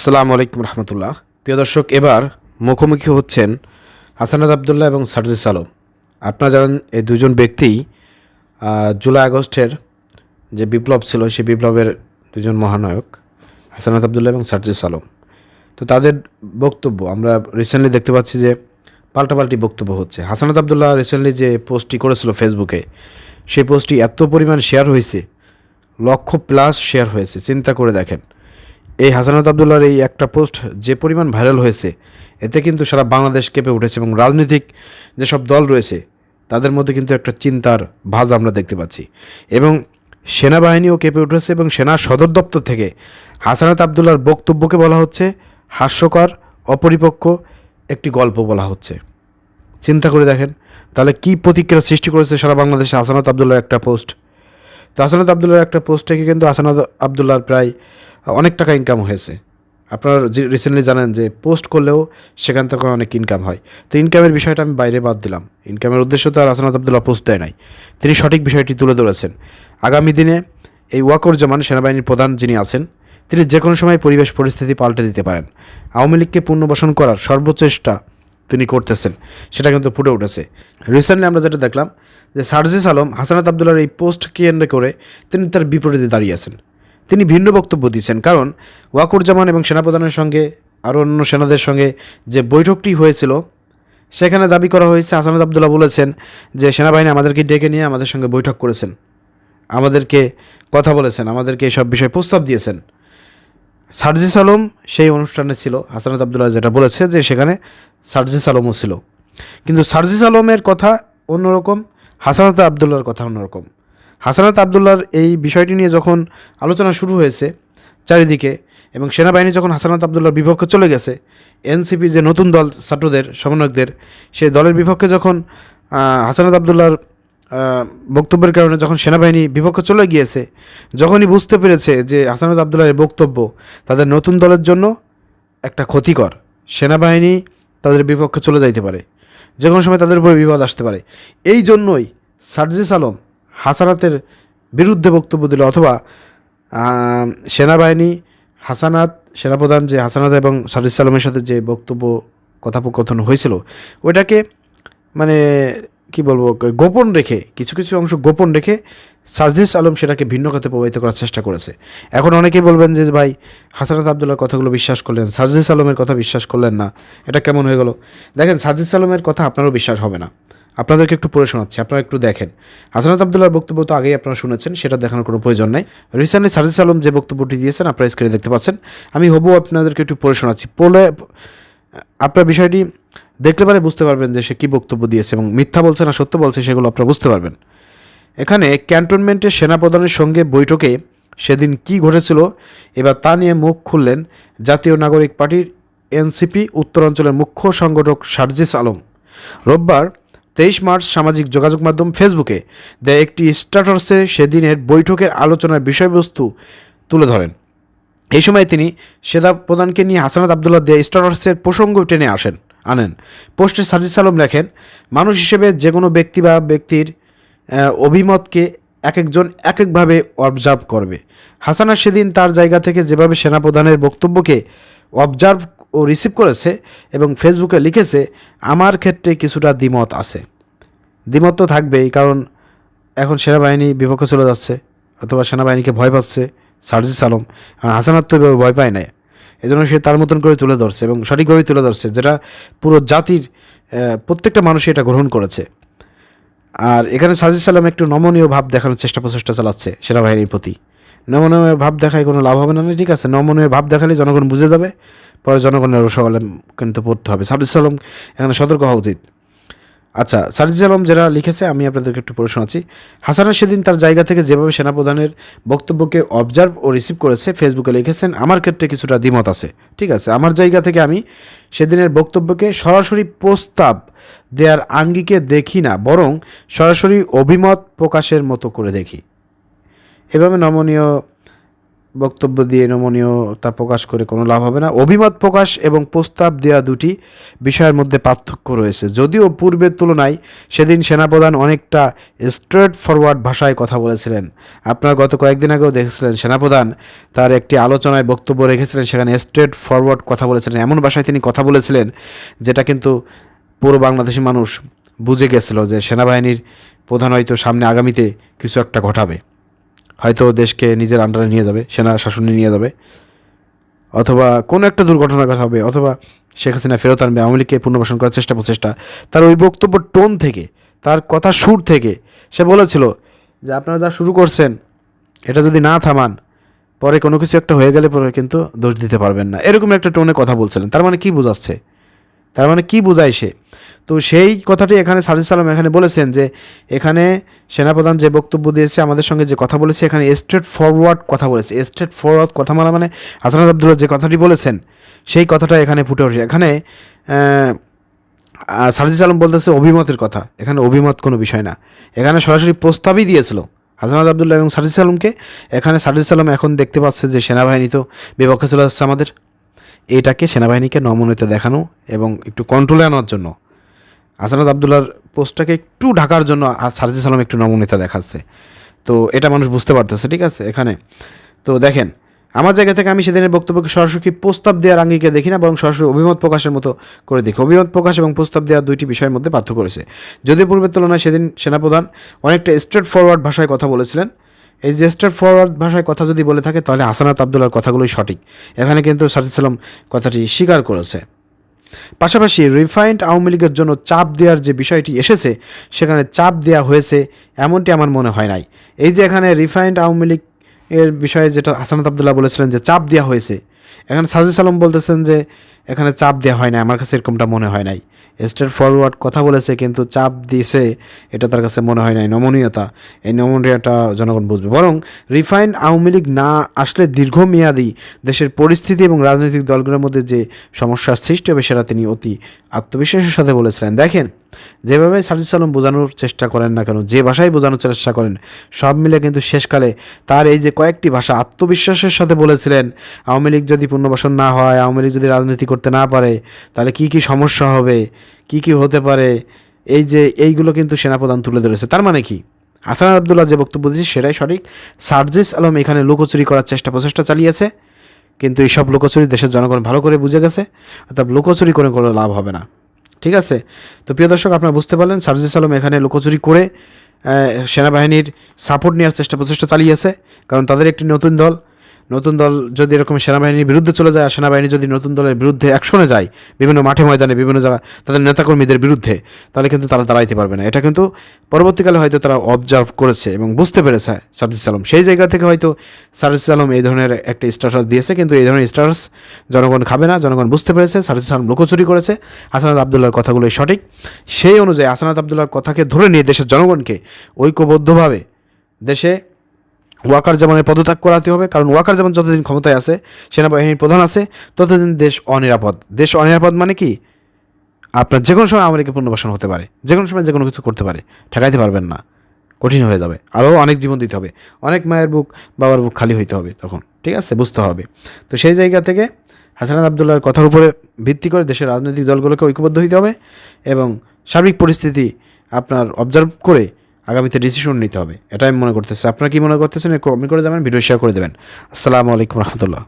আসসালামু আলাইকুম রহমতুল্লাহ। প্রিয় দর্শক, এবার মুখোমুখি হচ্ছেন হাসানাত আবদুল্লাহ এবং সার্জিস আলম। আপনারা জানেন এই দুজন ব্যক্তি জুলাই আগস্টের যে বিপ্লব ছিল, সেই বিপ্লবের দুজন মহানায়ক, হাসানাত আবদুল্লাহ এবং সার্জিস আলম। তো তাদের বক্তব্য, আমরা রিসেন্টলি দেখতে পাচ্ছি যে পাল্টাপাল্টি বক্তব্য হচ্ছে। হাসানাত আবদুল্লাহ রিসেন্টলি যে পোস্টটি করেছিল ফেসবুকে সেই পোস্টটি এত পরিমাণ শেয়ার হয়েছে, লক্ষ প্লাস শেয়ার হয়েছে। চিন্তা করে দেখেন এই হাসানাত আবদুল্লাহর এই একটা পোস্ট যে পরিমাণ ভাইরাল হয়েছে, এতে কিন্তু সারা বাংলাদেশ কেঁপে উঠেছে এবং রাজনৈতিক যেসব দল রয়েছে, তাদের মধ্যে কিন্তু একটা চিন্তার ভাজ আমরা দেখতে পাচ্ছি। এবং সেনাবাহিনীও কেঁপে উঠেছে এবং সেনা সদর দপ্তর থেকে হাসানাত আবদুল্লাহর বক্তব্যকে বলা হচ্ছে, হাস্যকর, অপরিপক্ক একটি গল্প বলা হচ্ছে। চিন্তা করে দেখেন, তাহলে কি প্রতিক্রিয়া সৃষ্টি করেছে সারা বাংলাদেশে হাসানাত আবদুল্লাহর একটা পোস্ট? তো হাসানাত আবদুল্লাহর একটা পোস্ট থেকে কিন্তু হাসানাত আবদুল্লাহর প্রায় অনেক টাকা ইনকাম হয়েছে। আপনারা রিসেন্টলি জানেন যে পোস্ট করলেও সেখান থেকে অনেক ইনকাম হয়। তো ইনকামের বিষয়টা আমি বাইরে বাদ দিলাম। ইনকামের উদ্দেশ্য তো আর হাসানাত আবদুল্লাহ পোস্ট দেয় নাই। তিনি সঠিক বিষয়টি তুলে ধরেছেন। আগামী দিনে এই ওয়াকর জামান সেনাবাহিনীর প্রধান যিনি আছেন, তিনি যে কোনো সময় পরিবেশ পরিস্থিতি পাল্টে দিতে পারেন। আওয়ামী লীগকে পুনর্বাসন করার সর্বচেষ্টা তিনি করতেছেন, সেটা কিন্তু ফুটে উঠেছে। রিসেন্টলি আমরা যেটা দেখলাম যে সার্জিস আলম হাসানাত আবদুল্লার এই পোস্ট কেন্দ্র করে তিনি তার বিপরীতে দাঁড়িয়ে আছেন। তিনি ভিন্ন বক্তব্য দিয়েছেন। কারণ ওয়াকুরজামান এবং সেনাপ্রধানের সঙ্গে আরও অন্য সেনাদের সঙ্গে যে বৈঠকটি হয়েছিল, সেখানে দাবি করা হয়েছে, হাসানাত আবদুল্লাহ বলেছেন যে সেনাবাহিনী আমাদেরকে ডেকে নিয়ে আমাদের সঙ্গে বৈঠক করেছেন। আমাদেরকে কথা বলেছেন, আমাদেরকে এসব বিষয়ে প্রস্তাব দিয়েছেন। সার্জিস আলম সেই অনুষ্ঠানে ছিল, হাসানাত আবদুল্লাহ যেটা বলেছে যে সেখানে সার্জিস আলমও ছিল। কিন্তু সার্জিস আলমের কথা অন্যরকম, হাসানাত আবদুল্লার কথা অন্যরকম। হাসানাত আবদুল্লার এই বিষয়টি নিয়ে যখন আলোচনা শুরু হয়েছে চারিদিকে এবং সেনাবাহিনী যখন হাসানাত আবদুল্লার বিপক্ষে চলে গেছে, এনসিপি যে নতুন দল, ছাত্রদের, সমন্বয়কদের, সেই দলের বিপক্ষে যখন হাসানাত আবদুল্লার বক্তব্যের কারণে যখন সেনাবাহিনী বিপক্ষে চলে গিয়েছে, যখনই বুঝতে পেরেছে যে হাসানাত আবদুল্লাহের বক্তব্য তাদের নতুন দলের জন্য একটা ক্ষতিকর, সেনাবাহিনী তাদের বিপক্ষে চলে যাইতে পারে। যে কোনো সময় তাদের উপরে বিবাদ আসতে পারে। এই জন্যই সার্জিস আলম হাসানাতের বিরুদ্ধে বক্তব্য দিল অথবা সেনাবাহিনী, হাসানাত, সেনাপ্রধান যে হাসানাত এবং সার্জিস আলমের সাথে যে বক্তব্য, কথোপকথন হয়েছিল, ওইটাকে মানে কি বলব, গোপন রেখে, কিছু কিছু অংশ গোপন রেখে সাজিস আলম সেটাকে ভিন্ন খাতে প্রভাবিত করার চেষ্টা করেছে। এখন অনেকেই বলবেন যে ভাই, হাসানাত আবদুল্লার কথাগুলো বিশ্বাস করলেন, সাজিস আলমের কথা বিশ্বাস করলেন না, এটা কেমন হয়ে গেল? দেখেন, সাজিস আলমের কথা আপনারও বিশ্বাস হবে না। আপনাদেরকে একটু পড়ে শোনাচ্ছি, আপনারা একটু দেখেন। হাসানাত আবদুল্লার বক্তব্য তো আগেই আপনারা শুনেছেন, সেটা দেখানোর কোনো প্রয়োজন নাই। রিসেন্টলি সার্জিস আলম যে বক্তব্যটি দিয়েছেন, আপনারা স্ক্রিনে দেখতে পাচ্ছেন। আমি হবু আপনাদেরকে একটু পড়ে শোনাচ্ছি। পড়লে আপনার বিষয়টি দেখলে পারে বুঝতে পারবেন যে সে কী বক্তব্য দিয়েছে এবং মিথ্যা বলছে না সত্য বলছে, সেগুলো আপনারা বুঝতে পারবেন। এখানে ক্যান্টনমেন্টের সেনাপ্রধানের সঙ্গে বৈঠকে সেদিন কি ঘটেছিল, এবার তা নিয়ে মুখ খুললেন জাতীয় নাগরিক পার্টির এনসিপি উত্তরাঞ্চলের মুখ্য সংগঠক সার্জিস আলম। রোববার তেইশ মার্চ সামাজিক যোগাযোগ মাধ্যম ফেসবুকে দেয় একটি স্ট্যাটাসে সেদিনের বৈঠকের আলোচনার বিষয়বস্তু তুলে ধরেন। এই সময় তিনি সেদা প্রধানকে নিয়ে হাসানাত আবদুল্লাহ দিয়ে স্টারসের প্রসঙ্গ টেনে আসেন, আনেন। পোস্টে সাজিদ আলম লেখেন, মানুষ হিসেবে যে কোনো ব্যক্তি বা ব্যক্তির অভিমতকে এক একজন এক একভাবে অবজার্ভ করবে। হাসানা সেদিন তার জায়গা থেকে যেভাবে সেনাপ্রধানের বক্তব্যকে অবজার্ভ ও রিসিভ করেছে এবং ফেসবুকে লিখেছে, আমার ক্ষেত্রে কিছুটা দ্বিমত আছে। দ্বিমত তো থাকবেই, কারণ এখন সেনাবাহিনী বিপক্ষে চলে যাচ্ছে, অথবা সেনাবাহিনীকে ভয় পাচ্ছে, সার্জিস আলম। আর হাসানাত তো ভয় পায় না এজন্য সে তার মতন করে তুলে ধরছে এবং সঠিকভাবেই তুলে ধরছে, যেটা পুরো জাতির প্রত্যেকটা মানুষই এটা গ্রহণ করেছে। আর এখানে সাজিদ সালাম একটু নমনীয় ভাব দেখানোর চেষ্টা প্রচেষ্টা চালাচ্ছে সেনাবাহিনীর প্রতি। নমনীয় ভাব দেখায় কোনো লাভ হবে না ঠিক আছে। নমনীয় ভাব দেখালে জনগণ বুঝে যাবে, পরে জনগণের রসগোল্লা কিন্তু পড়তে হবে। সাজিদ সালাম, এখানে সতর্ক হওয়া উচিত। আচ্ছা সার্জিজ আলম যারা লিখেছে, আমি আপনাদেরকে একটু পড়ে শোনাচ্ছি। হাসানা সেদিন তার জায়গা থেকে যেভাবে সেনাপ্রধানের বক্তব্যকে অবজার্ভ ও রিসিভ করেছে ফেসবুকে লিখেছেন, আমার ক্ষেত্রে কিছুটা দ্বিমত আছে। ঠিক আছে, আমার জায়গা থেকে আমি সেদিনের বক্তব্যকে সরাসরি প্রস্তাব দেওয়ার আঙ্গিকে দেখি না, বরং সরাসরি অভিমত প্রকাশের মতো করে দেখি। এভাবে নমনীয় বক্তব্য দিয়ে নমনীয়তা প্রকাশ করে কোনো লাভ হবে না। অভিমত প্রকাশ এবং প্রস্তাব দেওয়া দুটি বিষয়ের মধ্যে পার্থক্য রয়েছে। যদিও পূর্বের তুলনায় সেদিন সেনাপ্রধান অনেকটা স্ট্রেট ফরওয়ার্ড ভাষায় কথা বলেছিলেন। আপনার গত কয়েকদিন আগেও দেখেছিলেন সেনাপ্রধান তার একটি আলোচনায় বক্তব্য রেখেছিলেন, সেখানে স্ট্রেট ফরওয়ার্ড কথা বলেছিলেন। এমন ভাষায় তিনি কথা বলেছিলেন যেটা কিন্তু পুরো বাংলাদেশি মানুষ বুঝে গেছিল যে সেনাবাহিনীর প্রধান হয়তো সামনে আগামীতে কিছু একটা ঘটাবে। হয়তো দেশকে নিজের আন্ডারে নিয়ে যাবে, সেনা শাসনে নিয়ে যাবে, অথবা কোনো একটা দুর্ঘটনা কথা হবে, অথবা শেখ হাসিনা ফেরত আনবে, আওয়ামী লীগকে পুনর্বাসন করার চেষ্টা প্রচেষ্টা। তার ওই বক্তব্য টোন থেকে, তার কথা সুর থেকে, সে বলেছিল যে আপনারা যা শুরু করছেন, এটা যদি না থামান, পরে কোনো কিছু একটা হয়ে গেলে পরে কিন্তু দোষ দিতে পারবেন না। এরকম একটা টোনে কথা বলছিলেন। তার মানে কি বোঝাচ্ছে? তার মানে কি বোঝায় সে? তো সেই কথাটি এখানে সাজিদ সালাম এখানে বলেছেন যে এখানে সেনাপ্রধান যে বক্তব্য দিয়েছে, আমাদের সঙ্গে যে কথা বলেছে, এখানে স্ট্রেট ফরওয়ার্ড কথা বলেছে। স্ট্রেট ফরওয়ার্ড কথা বলা মানে হাসান আবদুল্লাহ যে কথাটি বলেছেন, সেই কথাটা এখানে ফুটে ওঠে। এখানে সারজিদ আলম বলতেছে অভিমতের কথা। এখানে অভিমত কোনো বিষয় না। এখানে সরাসরি প্রস্তাবই দিয়েছিল হাসানাদ আবদুল্লাহ এবং সারজিদ আলমকে এখানে সারজিদ আলম এখন দেখতে পাচ্ছে যে সেনাবাহিনী তো বিপক্ষে চলে আসছে আমাদের। এটাকে সেনাবাহিনীকে নমনীয়তা দেখানো এবং একটু কন্ট্রোলে আনার জন্য। হাসানাদ আবদুল্লার পোস্টটাকে একটু ঢাকার জন্য সারজিদ আলম একটু নমনীয়তা দেখাচ্ছে। তো এটা মানুষ বুঝতে পারতেছে, ঠিক আছে, এখানে। তো দেখেন, আমার জায়গা থেকে আমি সেদিনের বক্তব্যকে সরাসরি প্রস্তাব দেওয়ার আঙ্গিকে দেখি না, বরং সরাসরি অভিমত প্রকাশের মতো করে দেখি। অভিমত প্রকাশ এবং প্রস্তাব দেওয়ার দুইটি বিষয়ের মধ্যে পার্থক্য রয়েছে। যদিও পূর্বের তুলনায় সেদিন সেনাপ্রধান অনেকটা স্ট্রেট ফরওয়ার্ড ভাষায় কথা বলেছিলেন এই জেস্টার ফরওয়ার্ড ভাষায় কথা যদি বলে থাকে, তাহলে হাসানাত আবদুল্লার কথাগুলোই সঠিক। এখানে কিন্তু সাজিদ সালাম কথাটি স্বীকার করেছে। পাশাপাশি রিফাইন্ড আওয়ামী লীগের জন্য চাপ দেওয়ার যে বিষয়টি এসেছে, সেখানে চাপ দেওয়া হয়েছে, এমনটি আমার মনে হয় নাই। এই যে এখানে রিফাইন্ড আওয়ামী লীগ এর বিষয়ে যেটা হাসানাত আবদুল্লাহ বলেছিলেন যে চাপ দেওয়া হয়েছে, এখানে সাজিদ সালাম বলতেছেন যে এখানে চাপ দেওয়া হয় না আমার কাছে এরকমটা মনে হয় নাই। স্টেট ফরওয়ার্ড কথা বলেছে, কিন্তু চাপ দিয়েছে এটা তার কাছে মনে হয় নাই, নমনীয়তা। এই নমনীয়তা জনগণ বুঝবে। বরং রিফাইন আওয়ামী লীগ না আসলে দীর্ঘমেয়াদী দেশের পরিস্থিতি এবং রাজনৈতিক দলগুলোর মধ্যে যে সমস্যার সৃষ্টি হবে, সেটা তিনি অতি আত্মবিশ্বাসের সাথে বলেছিলেন। দেখেন, যেভাবে সাজিদ সালাম বোঝানোর চেষ্টা করেন না কেন, যে ভাষায় বোঝানোর চেষ্টা করেন, সব মিলে কিন্তু শেষকালে তার এই যে কয়েকটি ভাষা আত্মবিশ্বাসের সাথে বলেছিলেন, আওয়ামী লীগ যদি পুনর্বাসন না হয়, আওয়ামী লীগ যদি রাজনীতি করতে না পারে, তাহলে কি কি সমস্যা হবে, কি কি হতে পারে, এই যে এইগুলো কিন্তু সেনাপ্রধান তুলে ধরেছে। তার মানে কি? হাসান আবদুল্লাহ যে বক্তব্য দিয়েছে সেটাই সঠিক। সার্জিস আলম এখানে লুকোচুরি করার চেষ্টা প্রচেষ্টা চালিয়েছে, কিন্তু এইসব লুকোচুরি দেশের জনগণ ভালো করে বুঝে গেছে, অর্থাৎ লুকোচুরি করে কোনো লাভ হবে না। ঠিক আছে? তো প্রিয় দর্শক, আপনারা বুঝতে পারলেন, সার্জিস আলম এখানে লুকোচুরি করে সেনাবাহিনীর সাপোর্ট নেওয়ার চেষ্টা প্রচেষ্টা চালিয়েছে, কারণ তাদের একটি নতুন দল নতুন দল যদি এরকম সেনাবাহিনীর বিরুদ্ধে চলে যায়, আর সেনাবাহিনী যদি নতুন দলের বিরুদ্ধে অ্যাকশনে যায়, বিভিন্ন মাঠে ময়দানে, বিভিন্ন জায়গা তাদের নেতাকর্মীদের বিরুদ্ধে, তাহলে কিন্তু তারা দাঁড়াইতে পারবে না। এটা কিন্তু পরবর্তীকালে হয়তো তারা অবজার্ভ করেছে এবং বুঝতে পেরেছে সার্জিস আলম। সেই জায়গা থেকে হয়তো সার্জিস আলম এই ধরনের একটা স্ট্যাটাস দিয়েছে, কিন্তু এই ধরনের স্ট্যাটাস জনগণ খাবে না। জনগণ বুঝতে পেরেছে, সার্জিস আলম লুকোচুরি করেছে, হাসানাত আবদুল্লার কথাগুলোই সঠিক। সেই অনুযায়ী হাসানাত আবদুল্লার কথাকে ধরে নিয়ে দেশের জনগণকে ঐক্যবদ্ধভাবে দেশে ওয়াকার জামানের পদত্যাগ করাতে হবে, কারণ ওয়াকার জামান যতদিন ক্ষমতায় আছে, সেনাবাহিনীর প্রধান আছে, ততদিন দেশ অনিরাপদ। দেশ অনিরাপদ মানে কি? আপনার যে কোনো সময় আমেরিকা পুনর্বাসন হতে পারে যে কোনো সময় যে কোনো কিছু করতে পারে, ঠেকাইতে পারবেন না, কঠিন হয়ে যাবে, আরও অনেক জীবন দিতে হবে, অনেক মায়ের বুক, বাবার বুক খালি হইতে হবে তখন, ঠিক আছে, বুঝতে হবে। তো সেই জায়গা থেকে হাসানাত আবদুল্লাহর কথার উপরে ভিত্তি করে দেশের রাজনৈতিক দলগুলোকে ঐক্যবদ্ধ হইতে হবে এবং সার্বিক পরিস্থিতি আপনার অবজার্ভ করে আগামীতে ডিসিশন নিতে হবে। এটা আমি মনে করতেছি। আপনারা কি মনে করতেছেন কমেন্ট করে যাবেন ভিডিও শেয়ার করে দেবেন। আসসালামু আলাইকুম রহমতুল্লাহ।